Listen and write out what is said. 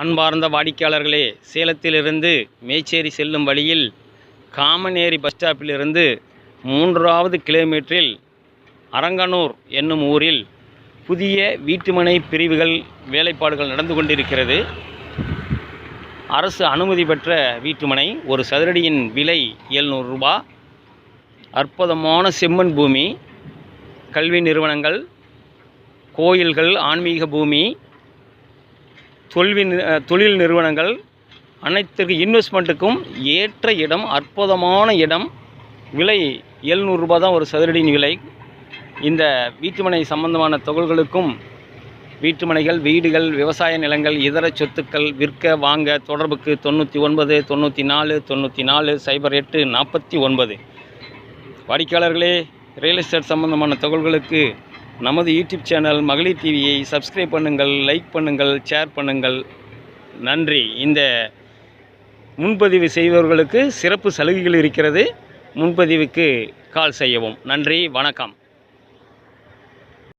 அன்பார்ந்த வாடிக்கையாளர்களே சேலத்திலிருந்து மேச்சேரி செல்லும் வழியில் காமநேரி பஸ் ஸ்டாப்பிலிருந்து மூன்றாவது கிலோமீட்டரில் அரங்கனூர் என்னும் ஊரில் புதிய வீட்டுமனை பிரிவுகள் வேலைப்பாடுகள் நடந்து கொண்டிருக்கிறது. அரசு அனுமதி பெற்ற வீட்டுமனை ஒரு சதுரடியின் விலை எழுநூறு ரூபா. அற்புதமான செம்மண் பூமி கல்வி நிறுவனங்கள் கோயில்கள் ஆன்மீக பூமி தொல்வி தொழில் நிறுவனங்கள் அனைத்திற்கு இன்வெஸ்ட்மெண்ட்டுக்கும் ஏற்ற இடம் அற்புதமான இடம். விலை எழுநூறுபா தான் ஒரு சதுரடியின் விலை. இந்த வீட்டுமனை சம்பந்தமான தொகல்களுக்கும் வீட்டுமனைகள் வீடுகள் விவசாய நிலங்கள் இதர சொத்துக்கள் விற்க வாங்க தொடர்புக்கு தொண்ணூற்றி ஒன்பது தொண்ணூற்றி நாலு தொண்ணூற்றி நாலு சைபர் எட்டு நாற்பத்தி ஒன்பது. வாடிக்கையாளர்களே ரியல் எஸ்டேட் சம்பந்தமான தகவல்களுக்கு நமது யூடியூப் சேனல் மகளிர் டிவியை சப்ஸ்கிரைப் பண்ணுங்கள் லைக் பண்ணுங்கள் ஷேர் பண்ணுங்கள். நன்றி. இந்த முன்பதிவு செய்பவர்களுக்கு சிறப்பு சலுகைகள் இருக்கிறது. முன்பதிவுக்கு கால் செய்யவும். நன்றி. வணக்கம்.